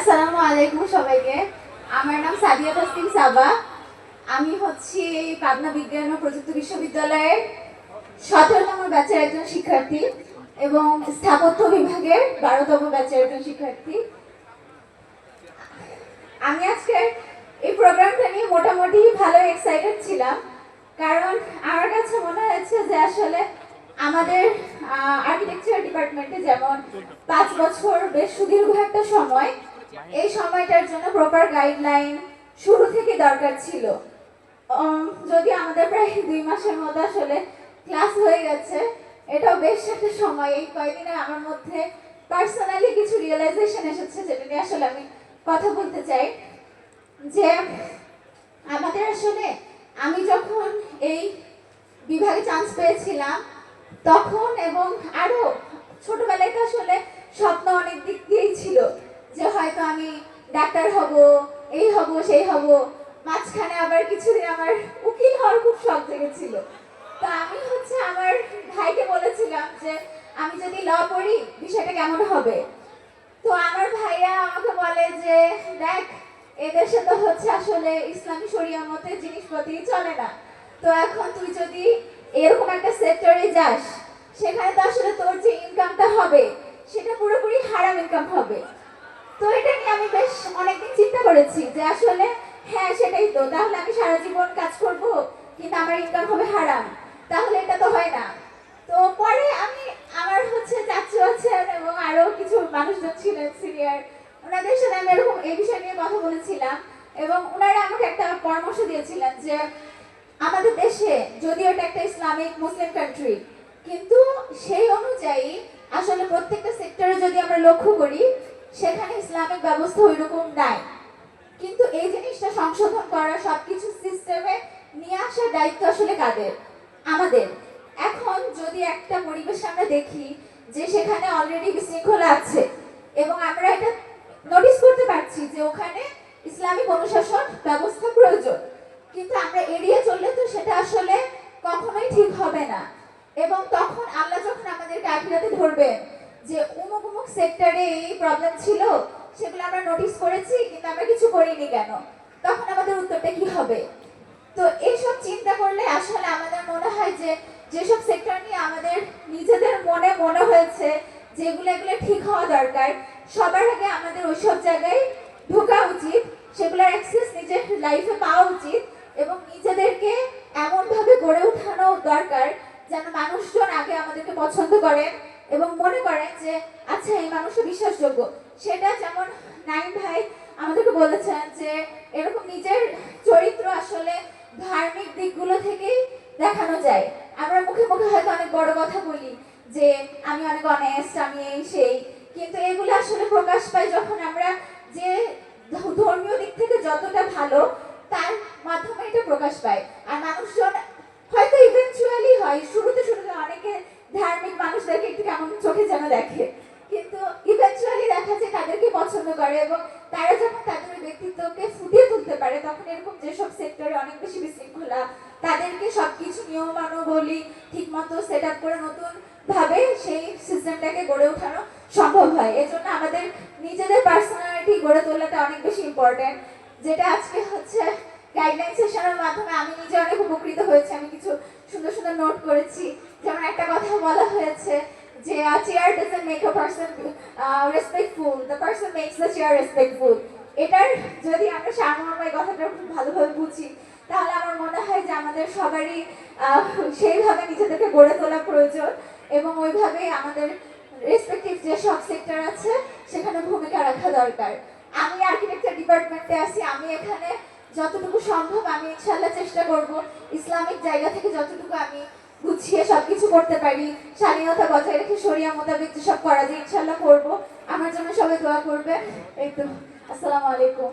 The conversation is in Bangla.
আসসালামু আলাইকুম সবাইকে। আমার নাম সাদিয়া তাসলিম সাবা। আমি হচ্ছি পাবনা বিজ্ঞান ও প্রযুক্তি বিশ্ববিদ্যালয়ের সতেরোতম ব্যাচের একজন শিক্ষার্থী এবং স্থাপত্য বিভাগের বারোতম ব্যাচের একজন শিক্ষার্থী। আমি আজকে এই প্রোগ্রামটা নিয়ে মোটামুটি ভালো এক্সাইটেড ছিলাম, কারণ আমার কাছে মনে হয়েছে যে আসলে আমাদের আর্কিটেকচার ডিপার্টমেন্টে যেমন পাঁচ বছর বেশ সুদীর্ঘ একটা সময় এই সময়টার জন্য প্রপার গাইডলাইন শুরু থেকে দরকার ছিল। যদি আমাদের প্রায় দুই মাসের মতো আসলে ক্লাস হয়ে গেছে, এটাও বেশ একটা সময়। এই কয়েকদিনে আমার মধ্যে পার্সোনালি কিছু রিয়েলাইজেশন এসেছে যেটা নিয়ে আসলে আমি কথা বলতে চাই। যে আমাদের আসলে আমি যখন এই বিভাগে চান্স পেয়েছিলাম, তখন এবং আরও ছোটবেলায় তো আসলে স্বপ্ন অনেক দিক দিয়েই ছিল। ডাক্তার হব, এই হব, সেই হব। মাঝখানে আবার কিছুদিন আমার উকিল হওয়ার খুব শখ জেগেছিল। তো আমি হচ্ছে আমার ভাইকে বলেছিলাম যে, আমি যদি ল পড়ি, বিষয়টা কেমন হবে? তো আমার ভাইয়া আমাকে বলে যে, দেখ, এদেশে তো হচ্ছে আসলে ইসলামী শরিয়া মতে জিনিসপত্রই চলে না। তো এখন তুই যদি এরকম একটা সেক্টরে যাস, সেখানে তো আসলে তোর যে ইনকামটা হবে, সেটা পুরোপুরি হারাম ইনকাম হবে। তো এটা নিয়ে আমি বেশ অনেকদিন চিন্তা করেছি যে আসলে হ্যাঁ সেটাই তো। তাহলে আমি সারা জীবন কাজ করব, কিন্তু আমার ইনকাম হবে হারাম। তাহলে এটা তো হয় না। তো পরে আমি আমার হচ্ছে চাচু আছেন এবং আরও কিছু মানুষজন ছিলেন সিনিয়র ওনাদের সাথে আমি এরকম এই বিষয় নিয়ে কথা বলেছিলাম এবং ওনারা আমাকে একটা পরামর্শ দিয়েছিলেন যে আমাদের দেশে যদিও এটা একটা ইসলামিক মুসলিম কান্ট্রি কিন্তু সেই অনুযায়ী আসলে প্রত্যেকটা সেক্টরে যদি আমরা লক্ষ্য করি সেখানে ইসলামিক ব্যবস্থা ওইরকম নাই। কিন্তু এই জিনিসটা সংশোধন করা সবকিছু সিস্টেমে নিয়ে আসার দায়িত্ব আসলে কাদের? আমাদের। এখন যদি একটা পরিবেশ আমরা দেখি যে সেখানে অলরেডি বিশৃঙ্খলা আছে এবং আমরা এটা নোটিস করতে পারছি যে ওখানে ইসলামিক অনুশাসন ব্যবস্থা প্রয়োজন, কিন্তু আমরা এড়িয়ে চললে তো সেটা আসলে কখনোই ঠিক হবে না। এবং তখন আল্লাহ যখন আমাদেরকে আখিরাতে ধরবেন যে উমুক উমুক সেক্টরে এই প্রবলেম ছিল, সেগুলো আমরা নোটিস করেছি, কিন্তু আমরা কিছু করিনি কেন? তখন আমাদের উত্তরটা কি হবে? তো এইসব চিন্তা করলে আসলে আমাদের মনে হয় যে, যেসব সেক্টর নিয়ে আমাদের নিজেদের মনে মনে হয়েছে, যেগুলো এগুলো ঠিক হওয়া দরকার, সবার আগে আমাদের ওইসব জায়গায় ঢোকা উচিত, সেগুলোর অ্যাক্সেস নিজের লাইফে পাওয়া উচিত এবং নিজেদেরকে এমনভাবে গড়ে ওঠানো দরকার যেন মানুষজন আগে আমাদেরকে পছন্দ করেন এবং মনে করেন যে আচ্ছা এই মানুষটা বিশ্বাসযোগ্য। সেটা যেমন নাইন ভাই আমাদেরকে বলেছেন যে, এরকম নিজের চরিত্র আসলে ধার্মিক দিকগুলো থেকেই দেখানো যায়। আমরা মুখে মুখে হয়তো অনেক বড় কথা বলি যে, আমি অনেক অনেস্ট আমি এই সেই। কিন্তু এগুলো আসলে প্রকাশ পায় যখন আমরা যে ধ- ধর্মীয় দিক থেকে যতটা ভালো তার মাধ্যমে এটা প্রকাশ পায় আর মানুষজন হয়তো ইভেনচুয়ালি হয় শুরুতে শুরুতে অনেকে ধার্মিক মানুষদেরকে একটু কেমন চোখে যেন দেখে। কিন্তু ইভেনচুয়ালি দেখা যায় তাদেরকে পছন্দ করে এবং তারা যখন তাদের ব্যক্তিত্বকে ফুটিয়ে তুলতে পারে, তখন এরকম যেসব সেক্টরে অনেক বেশি বিশৃঙ্খলা, তাদেরকে সবকিছু নিয়মানুবলী ঠিকমতো সেট আপ করে নতুন ভাবে সেই সিস্টেমটাকে গড়ে ওঠানো সম্ভব হয়। এজন্য আমাদের নিজেদের পার্সোনালিটি গড়ে তোলাটা অনেক বেশি ইম্পর্টেন্ট যেটা আজকে হচ্ছে গাইডলাইন সেশনের মাধ্যমে আমি নিজে অনেক উপকৃত হয়েছি। আমি কিছু সুন্দর সুন্দর নোট করেছি। যেমন একটা কথা বলা হয়েছে যে chair doesn't make a person respectful the person makes the chair respectful এটার যদি আমরা সারমর্ম এই কথাটা খুব ভালোভাবে বুঝি, তাহলে আমার মনে হয় যে আমাদের সবারই সেইভাবে নিজেদেরকে গড়ে তোলা প্রয়োজন এবং ওইভাবে আমাদের রেসপেক্টিভ যে সব সেক্টর আছে, সেখানে ভূমিকা রাখা দরকার। আমি আর্কিটেকচার ডিপার্টমেন্টে আছি, আমি এখানে যতটুকু সম্ভব আমি ইনশাল্লাহ চেষ্টা করব, ইসলামিক জায়গা থেকে যতটুকু আমি গুছিয়ে সবকিছু করতে পারি। স্বাধীনতা বজায় রেখে সরিয়া মোতাবেক সব করা যায় ইনশাল্লাহ করব। আমার জন্য সবাই দোয়া করবে। এই তো, আসসালামু আলাইকুম।